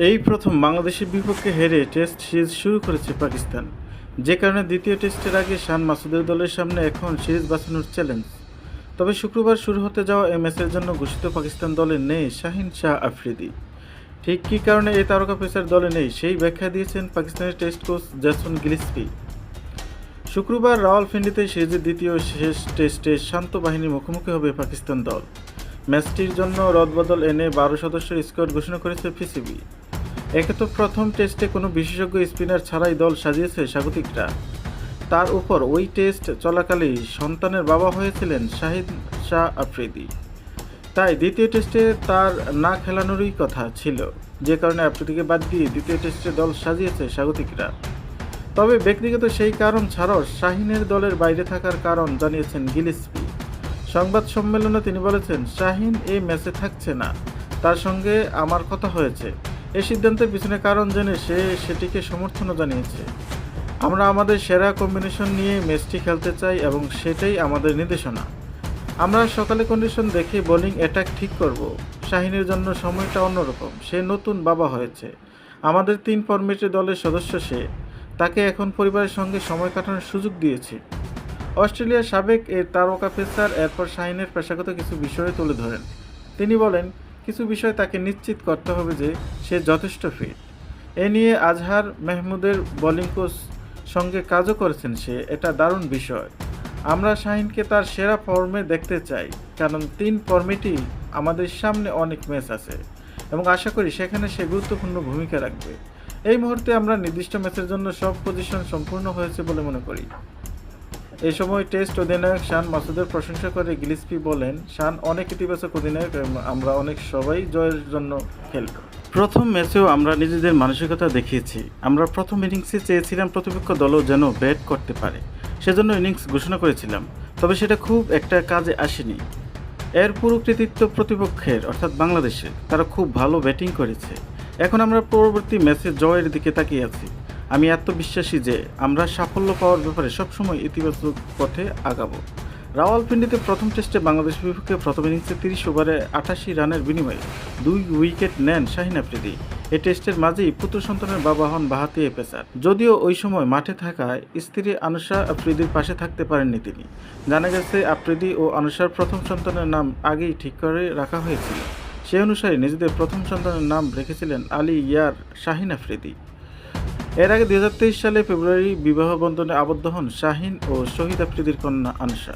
এই প্রথম বাংলাদেশের বিপক্ষে হেরে টেস্ট সিরিজ শুরু করেছে পাকিস্তান। যে কারণে দ্বিতীয় টেস্টের আগে শান মাসুদের দলের সামনে এখন সিরিজ বাঁচানোর চ্যালেঞ্জ তবে শুক্রবার শুরু হতে যাওয়া এই ম্যাচের জন্য ঘোষিত পাকিস্তান দলে নেই শাহিন শাহ আফ্রিদি। ঠিক কী কারণে এই তারকা পেসার দলে নেই সেই ব্যাখ্যা দিয়েছেন পাকিস্তানের টেস্ট কোচ জ্যাসন গিলিসপি। শুক্রবার রাওয়ালপিন্ডিতে সিরিজের দ্বিতীয় শেষ টেস্টে শান্ত বাহিনীর মুখোমুখি হবে পাকিস্তান দল। ম্যাচটির জন্য রদবদল এনে বারো সদস্যের স্কোয়াড ঘোষণা করেছে পিসিবি। একে তো প্রথম টেস্টে কোনো বিশেষজ্ঞ স্পিনার ছাড়াই দল সাজিয়েছে স্বাগতিকরা। তার উপর ওই টেস্ট চলাকালেই সন্তানের বাবা হয়েছিলেন শাহিদ শাহ আফ্রিদি। তাই দ্বিতীয় টেস্টে তার না খেলানোরই কথা ছিল। যে কারণে আফ্রিদিকে বাদ দিয়ে দ্বিতীয় টেস্টে দল সাজিয়েছে স্বাগতিকরা। তবে ব্যক্তিগত সেই কারণ ছাড়াও শাহিনের দলের বাইরে থাকার কারণ জানিয়েছেন গিলিসপি। সংবাদ সম্মেলনে তিনি বলেছেন, শাহিন এই ম্যাচে থাকছে না। তার সঙ্গে আমার কথা হয়েছে। এই সিদ্ধান্তের পিছনে কারণ জেনে সে সেটিকে সমর্থনও জানিয়েছে। আমরা আমাদের সেরা কম্বিনেশন নিয়ে ম্যাচটি খেলতে চাই এবং সেটাই আমাদের নির্দেশনা। আমরা সকালে কন্ডিশন দেখে বোলিং অ্যাটাক ঠিক করব। শাহিনের জন্য সময়টা অন্যরকম। সে নতুন বাবা হয়েছে। আমাদের তিন ফরম্যাটের দলের সদস্য সে। তাকে এখন পরিবারের সঙ্গে সময় কাটানোর সুযোগ দিয়েছে। অস্ট্রেলিয়ার সাবেক এর তারকা পেসার এরপর শাহিনের পেশাগত কিছু বিষয়ে তুলে ধরেন। তিনি বলেন কিছু বিষয় তাকে নিশ্চিত করতে হবে যে সে যথেষ্ট ফিট এ নিয়ে আজহার মেহমুদের বোলিং কোচ সঙ্গে কাজও করেছেন সে, এটা দারুণ বিষয়। আমরা শাহিনকে তার সেরা ফর্মে দেখতে চাই, কারণ তিন ফর্মেটই আমাদের সামনে অনেক ম্যাচ আছে। এবং আশা করি সেখানে সে গুরুত্বপূর্ণ ভূমিকা রাখবে। এই মুহূর্তে আমরা নির্দিষ্ট ম্যাচের জন্য সব পজিশন সম্পূর্ণ হয়েছে বলে মনে করি। এই সময় টেস্ট অধিনায়ক শান মাসুদের প্রশংসা করে গিলিসপি বলেন, শান অনেক ইতিবাচক অধিনায়ক আমরা অনেক সবাই জয়ের জন্য খেলব। প্রথম ম্যাচেও আমরা নিজেদের মানসিকতা দেখিয়েছি। আমরা প্রথম ইনিংসে চেয়েছিলাম প্রতিপক্ষ দলও যেন ব্যাট করতে পারে। সেজন্য ইনিংস ঘোষণা করেছিলাম, তবে সেটা খুব একটা কাজে আসেনি। এর পুরো কৃতিত্ব প্রতিপক্ষের, অর্থাৎ বাংলাদেশের। তারা খুব ভালো ব্যাটিং করেছে। এখন আমরা পরবর্তী ম্যাচে জয়ের দিকে তাকিয়ে আছি। আমি আত্মবিশ্বাসী যে আমরা সাফল্য পাওয়ার ব্যাপারে সবসময় ইতিবাচক পথে আগাবো। রাওয়ালপিন্ডিতে প্রথম টেস্টে বাংলাদেশ বিপক্ষে প্রথম ইনিংসে তিরিশ ওভারে আটাশি রানের বিনিময়ে দুই উইকেট নেন শাহিন আফ্রিদি। এই টেস্টের মাঝেই পুত্র সন্তানের বাবা হন বাহাতি এ পেসার যদিও ওই সময় মাঠে থাকায় স্ত্রী আনুষা আফ্রিদির পাশে থাকতে পারেননি তিনি। জানা গেছে, আফ্রিদি ও আনুষার প্রথম সন্তানের নাম আগেই ঠিক করে রাখা হয়েছিল। সে অনুসারে নিজেদের প্রথম সন্তানের নাম রেখেছিলেন আলী ইয়ার শাহিন আফ্রিদি। এর আগে দু হাজার তেইশ সালে ফেব্রুয়ারি বিবাহ বন্ধনে আবদ্ধ হন শাহিন ও শহীদ আফ্রিদির কন্যা আনসা।